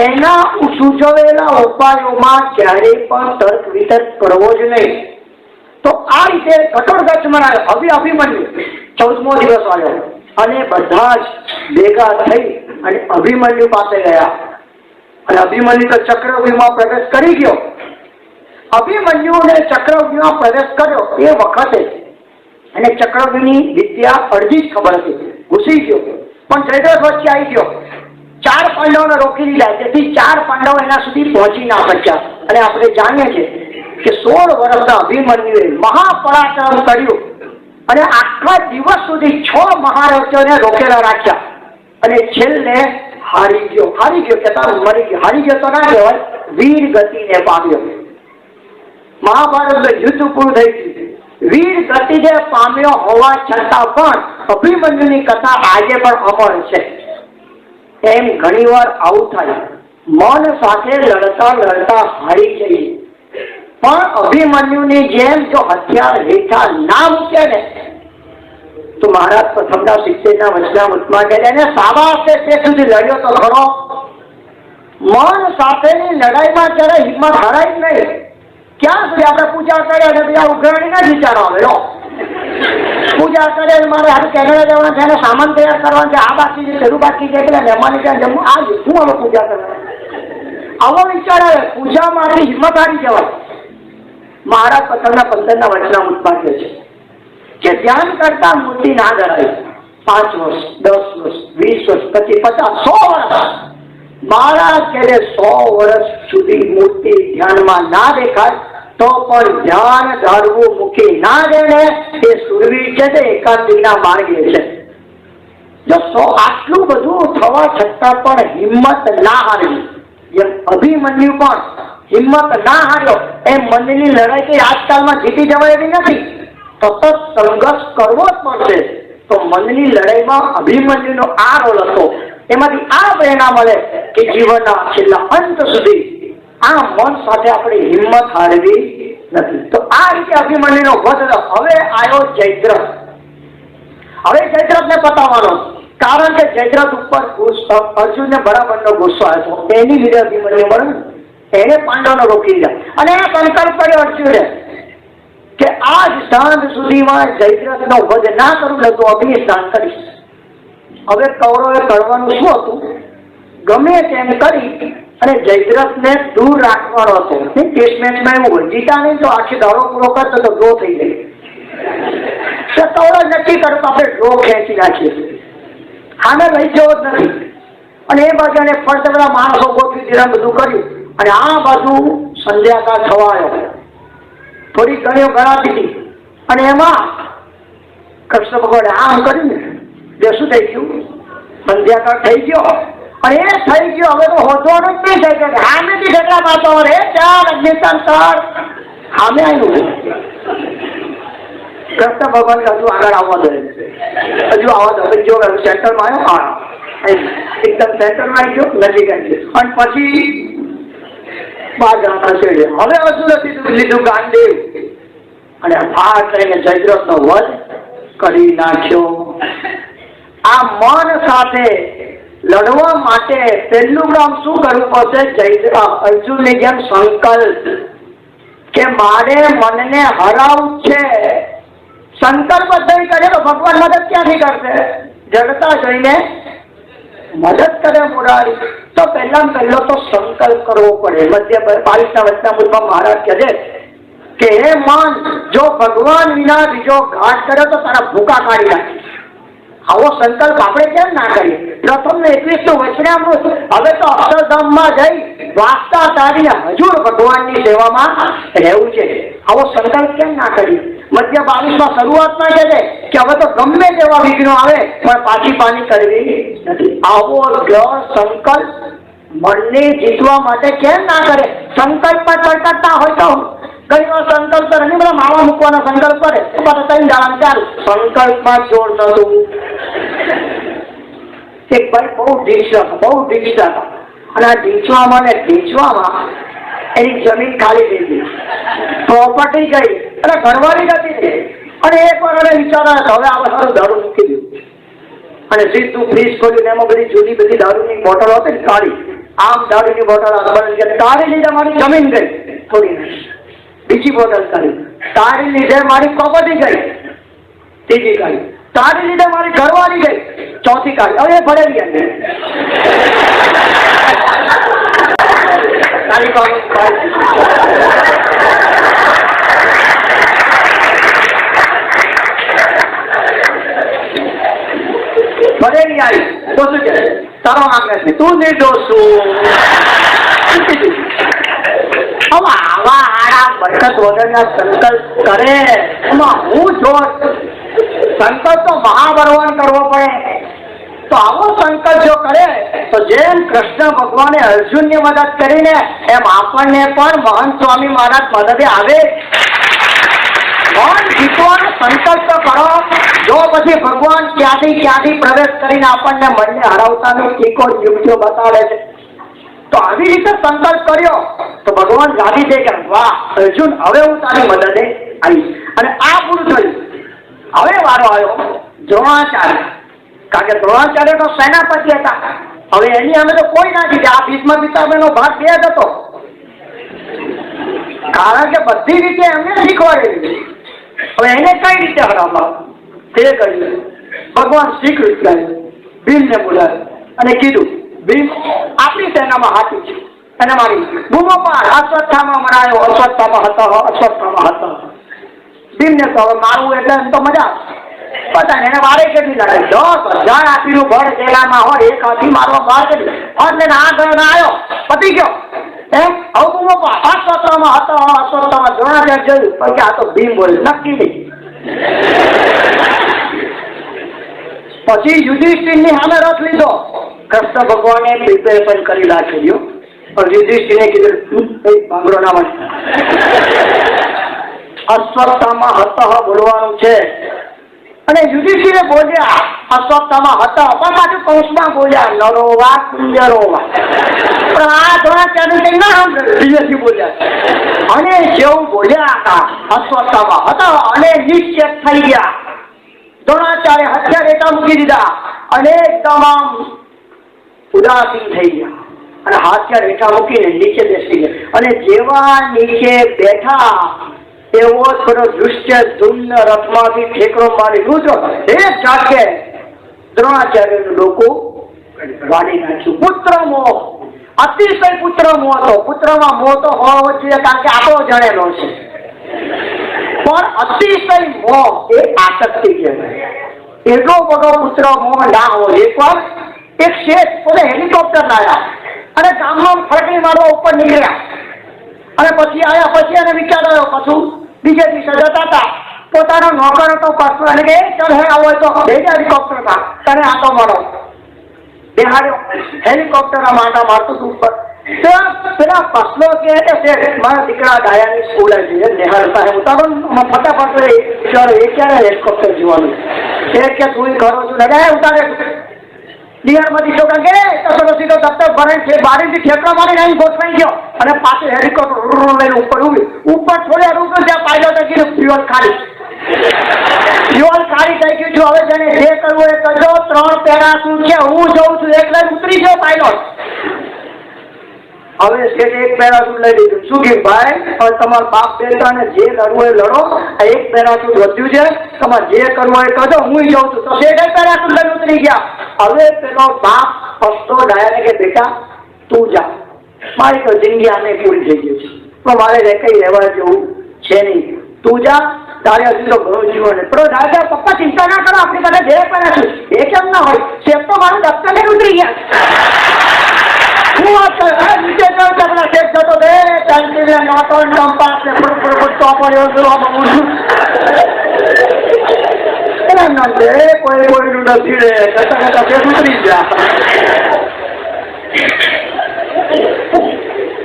એના સૂચવેલા ઉપાયોમાં ક્યારેય પણ તર્ક વિતર્ક કરવો જ નહીં. તો આ રીતે કઠોરગચ્છ મનાયો અભિ અભિમન્યુ ચૌદમો દિવસ આવ્યો અને બધા જ ભેગા થઈ અને અભિમન્યુ પાસે ગયા. અને અભિમન્યુ તો ચક્રવ્યૂહમાં પ્રવેશ કરી ગયો. અભિમન્યુને ચક્રવ્યૂહમાં પ્રવેશ કર્યો એ વખતે અને ચક્રવ્યૂહની વિદ્યા અડધી જ ખબર હતી. ઘૂસી ગયો. પણ જયદ્રથ વચ્ચે આવી ગયો. ચાર પાંડવોને રોકી દીધા તેથી ચાર પાંડવો એના સુધી પહોંચી ના શક્યા. અને આપણે જાણીએ છીએ કે સોળ વર્ષના અભિમન્યુએ મહાપરાક્રમ કર્યું અને આખા દિવસ સુધી છ મહારથીઓને રોકેલા રાખ્યા. અને છેલ્લે હારી ગયો. હારી ગયો કહેતા મરી ગયો. હારી ગયો તો ના કહેવાય, વીર ગતિને પામ્યો. મહાભારતનું યુદ્ધ પૂરું થઈ ગયું વીર ગતિને પામ્યો હોવા છતાં પણ અભિમન્યુની કથા આજે પણ અમર છે. એમ ઘણીવાર આવું થાય. મન સાથે લડતા લડતા હારી જઈએ. પણ અભિમન્યુની જેમ જો હથિયાર રેખા ના મૂકે ને, તો મહારાજ પ્રથમના શિક્ષકના વચના મતમાં કહે એને સાબાસે તે સુધી લડ્યો તો ખરો મન સાથેની લડાઈમાં ત્યારે હિંમત હરાય જ નહીં ક્યાં સુધી આપણે પૂજા કરીએ અને બીજા ઉઘરાણી ના જ વિચારો આવે? લો. પૂજા કરે મારે હાલ કેનેડા જવાનું છે સામાન તૈયાર કરવાનું છે, આ બાકી છે, પેલું બાકી છે, એટલે મહેમાની ત્યાં જમવું. આ શું હવે પૂજા કરવા આવો વિચાર આવે, પૂજામાંથી હિંમત હારી જવાય. મહારાજ પથ્થરના પંદરના વચના ઉત્પાદ્ય છે. કે ધ્યાન કરતા મૂર્તિ ના ધરાય પાંચ વર્ષ, દસ વર્ષ, વીસ વર્ષ પછી પચાસ, સો વર્ષ. મહારાજ કે સો વર્ષ સુધી મૂર્તિ ધ્યાનમાં ના દેખાય. તો પણ ધ્યાન ધારવું મૂકી ના દેને એ સુરવીર છે તે એકાદીના માર્ગે છે. જો આટલું બધું થવા છતાં પણ હિંમત ના હારવી અભિમન્યુ પણ હિંમત ના હાર્યો, એ મનની લડાઈ કઈ આજકાલમાં જીતી જવાય એવી નથી. સતત સંઘર્ષ કરવો જ પડશે. તો મનની લડાઈમાં અભિમન્યુનો આ રોલ હતો. એમાંથી આ પ્રેરણા મળે કે જીવનના છેલ્લા અંત સુધી આ મન સાથે આપણે હિંમત હારવી નથી. તો આ રીતે અભિમન્યુનો વધ. હવે આવ્યો જયદ્રથ. હવે જયદ્રથને પતાવવાનો. કારણ કે જયદ્રથ ઉપર અર્જુનને બરાબરનો ગુસ્સો આવ્યો હતો. એની લીધે અભિમન્યુ મળ્યું એને પાંડવને રોકી દીધા અને આ સંકલ્પ કર્યો અર્જુને કે આજ સાંજ સુધીમાં જયદ્રથનો વધ ના કરું તો અભિ સ્નાન કરીશ. હવે કૌરવે કરવાનું શું હતું? ગમે તેમ કરી અને જયદ્રથને દૂર રાખવાનો હતો. ટેસ્ટ મેચમાં એવું હોય. જીતા નહીં તો આખી દારો પૂરો કરતો તો ડ્રો થઈ તો કૌરવ નક્કી કરતો આપણે ડ્રો ખેંચી નાખીએ. આને લઈ જવો જ નથી. અને એ બાજુ એને ફરતે બધા માણસો ગોઠવી દીધા બધું કર્યું. અને આ બાજુ સંધ્યાકાળ આવ્યો. થોડી ગણીઓ ગણાતી દીધી અને એમાં કૃષ્ણ ભગવાને આમ કર્યું ને શું થઈ ગયું. સંધ્યાકાળ થઈ ગયો. અને એ થઈ ગયો, હવે તો હોતવાનું જ નહીં થઈ ગયું સામેથી ઢગલા કેટલા હોય હે ચાર અગ્નિસ્તાન કર સામે આવ્યું. કૃષ્ણ ભગવાન હજુ આગળ આવવા દે. હજુ આવવા દે. જો સેન્ટરમાં આવ્યો, હા. એકદમ સેન્ટરમાં આવી ગયો, નજીક આવી ગયો. અને પછી બાર જણા છે. હવે હજુ નથી લીધું ગાંડીવ અને ફાર કરીને જયદ્રથનો વધ કરી નાખ્યો. આ મન સાથે લડવા માટે પહેલું કામ શું કરવું પડશે? જય અર્જુનની જેમ સંકલ્પ કે મારે મનને હરાવું છે, સંકલ્પ જ કરે તો ભગવાન મદદ ક્યાંથી કરશે? જડતા જોઈને મદદ કરે મુરારી. તો પહેલા પહેલો તો સંકલ્પ કરવો પડે. મધ્ય બાવીસના વચના મુદ્દમાં મહારાજ કહે છે કે, હે મન, જો ભગવાન વિના બીજો ઘાટ કરે તો તારા ભૂકા કાઢી નાખે આવો સંકલ્પ આપણે કેમ ના કરીએ? પ્રથમ ને એકવીસનું વચનામૃત. હવે તો અક્ષરધામમાં જઈ વાસ્તા તારી હજુર ભગવાનની સેવામાં રહેવું છે. આવો સંકલ્પ કેમ ના કરીએ? મધ્ય બાવીસમાં શરૂઆતમાં કહે છે કે હવે તો ગમે તેવા વિઘ્નો આવે, પણ પાછી પાની કરવી નથી. આવો દ્રઢ સંકલ્પ મનને જીતવા માટે કેમ ના કરે? સંકલ્પમાં ચડકતા હોય તો ઘણી વાર સંકલ્પ કરે નહીં બધા માવા મૂકવાના સંકલ્પ કરે. પણ ત્રણ દાડા ચાલ. સંકલ્પમાં જોડ નતું એક ભાઈ બહુ ઢીંચા બહુ ઢીંચા હતા. અને આ ઢીંચવામાં ને ઢીંચવામાં એની જમીન ખાલી થઈ ગઈ. પ્રોપર્ટી ગઈ, અને ઘરવાળી નથી રહી અને એક વાર એને વિચાર હવે આ બધા દારૂ મૂકી દીધું અને સીધું ફ્રીજ ખોલ્યું એમાં બધી જુદી બધી દારૂની બોટલો હતી ને કાઢી આમ દારૂની બોટલ અકબર કે તારી લીધે મારી જમીન ગઈ. થોડી બીજી બોટલ કરી તારી લીધે મારી પ્રોપર્ટી ગઈ. ત્રીજી કાઢી તારી લીધે મારી ઘરવાળી ગઈ ચોથી કાઢી હવે ભરેલી હતી તારી પાસે ભરેલી આવી તો શું કે તારો નામ નથી તું નિર્દોષ છું હવે આવા આડા બરકત વગરના સંકલ્પ કરે એમાં હું જો સંકલ્પ તો મહાભરવાન કરવો પડે. તો આવો સંકલ્પ જો કરે, તો જેમ કૃષ્ણ ભગવાને અર્જુનની મદદ કરીને એમ આપણને પણ મહંત સ્વામી મહારાજ મદદે આવે. સંકલ્પ કરો, જો પછી ભગવાન ક્યાંથી ક્યાંથી પ્રવેશ કરીને આપણને મનને હરાવતાનો ટીકો યુક્તિઓ બતાવે છે. તો આવી રીતે સંકલ્પ કર્યો, તો ભગવાન રાજી છે કે વાહ, અર્જુન, હવે હું તારી મદદે આવીશ. અને આ કારણ કે બધી રીતે એમને શીખવાડેલી હવે એને કઈ રીતે ભગવાન શ્રી કૃષ્ણએ ભીમને બોલાવ્યો અને કીધું, ભીમ, આપણી સેનામાં હાથી છે. અને મારી બૂમો અસ્વસ્થામાં મરાયો. અસ્વસ્થામાં હતો અસ્વસ્થામાં હતો. ભીમને તો મારવું એટલે એમ તો મજા પછી આ તો ભીમ સામે રથ લીધો. કૃષ્ણ ભગવાને પ્રિપેરેશન કરી રાખેલું પણ યુધિષ્ઠિરને કીધું "તું ના મળે અસ્વસ્થામાં હત બોલવાનું છે. અને યુધિષ્ઠિરે બોલ્યા અસ્વસ્થામાં હતા, પણ પાછું કૌશમાં બોલ્યા નરો વા કુંજરો પણ આ દ્રોણાચાર્ય કંઈ ના ધીરેથી બોલ્યા અને જેવું બોલ્યા હતા અસ્વસ્થામાં હતા અને નિશ્ચિત થઈ ગયા. દ્રોણાચાર્ય હથિયાર એકા મૂકી દીધા અને તમામ ઉદાસીન થઈ ગયા. અને હાથિયાર હેઠા મૂકીને નીચે બેસી ગયા. અને જેવા નીચે બેઠા એવો થોડો દુષ્ય ધૂમ્ન રથમાંથી ઠેકરો મારી રૂજો એક ઝાટકે દ્રોણાચાર્યનું લોકો વાળી નાખ્યું. પુત્ર મોહ અતિશય પુત્ર મોહ હતો. પુત્રમાં મોહ તો હોવો જોઈએ કારણ કે આપણો જણેલો છે. પણ અતિશય મોહ એ આસક્તિ કહેવાય. એટલો બધો પુત્ર મોહ ના હોય એકવાર એક શેઠ પોતે હેલિકોપ્ટર લાવ્યા અને ગામમાં ફરકડી મારવા ઉપર નીકળ્યા. અને પછી આયા પછી એને વિચાર આવ્યો, પાછું બીજે દિવસે જતા હતા. પોતાનો નોકર હતો પાછો અને કે ચાલ હે આવો તો હેલિકોપ્ટરમાં તને આટો મારો બિહાર્યો હેલિકોપ્ટરમાં આટા મારતું હતું ઉપર. પેલા ફસલો કે મારા દીકરા ડાયાની સ્કૂલ આવી છે નિહાળતા ઉતારો ફટાફટ એ ક્યારે હેલિકોપ્ટર જોવાનું? એ કે તું કરો છું ને ઉતારે. બિહારમાંથી છોકરા કે કસો સીધો દફતર ભરાય છે. બારીથી ઠેકડો મારીને અહીં ગોઠવાઈ ગયો. અને પાછું હેલિકોપ્ટર લઈને ઉપર ઊભી. ઉપર છોડે ઉપર ત્યાં પાયલોટ કીધું ફ્યુઅલ ખાલી. ફ્યુઅલ ખાલી થઈ ગયું છું. હવે જેને જે કરવું એ કરજો. ત્રણ પેરાશૂટ છે? હું જઉં છું. એટલે ઉતરી ગયો પાયલોટ હવે શેઠ એક પેરાશૂટ લઈ લીધું. શું કે ભાઈ, હવે તમારા બાપ બેટાને જે લડવું એ લડો. આ એક પેરાશૂટ વધ્યું છે. તમારે જે કરવું એ કરજો. હું જાઉં છું. તો એક પેરાશૂટ લઈને ઉતરી ગયા. હવે પેલો બાપ પસ્તો ડાયાને કે, બેટા, તું જા. મારી તો જિંદગી આને પૂરી થઈ ગઈ છે. પણ મારે કઈ રહેવા જેવું છે નહીં. તું જા. તારે હજુ તો ઘણું જીવન પણ દાદા પપ્પા, ચિંતા ના કરો. આપણી પાસે જે પેરાશૂટ. એ કેમ ના હોય? શેઠ તો મારું દફતર ઉતરી ગયા.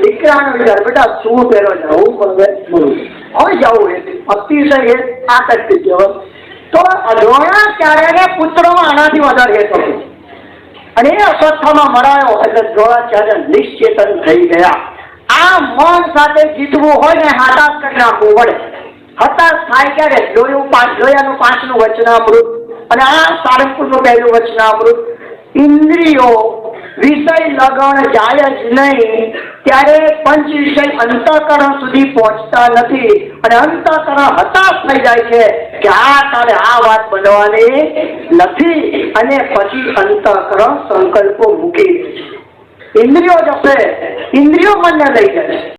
દીકરાનો વિચાર બેટા શું પહેરો જવું પણ હવે જવું અતિશય આકર્ષિત જવું તો અધોણા ક્યારે પુત્રોમાં આનાથી વધારે હતો અને એ અસ્વસ્થામાં મરાયો એટલે દ્રોણાચાર્ય નિશ્ચેતન થઈ ગયા. આ મન સાથે જીતવું હોય ને હાથાસ કરી નાખવું પડે. હતાશ થાય ક્યારે? જોયું પાંચ જોયાનું પાંચનું વચનામૃત અને આ સારંગપુરનું પહેલું વચનામૃત. ઇન્દ્રિયો વિષય લગણ જાય જ નહીં. ત્યારે પંચ વિષય અંતઃકરણ સુધી પહોંચતા નથી. અને અંતઃકરણ હતાશ થઈ જાય છે કે આ તારે આ વાત બનવાની નથી. અને પછી અંતઃકરણ સંકલ્પો મૂકી ઇન્દ્રિયો જશે ઇન્દ્રિયો મનને લઈ છે.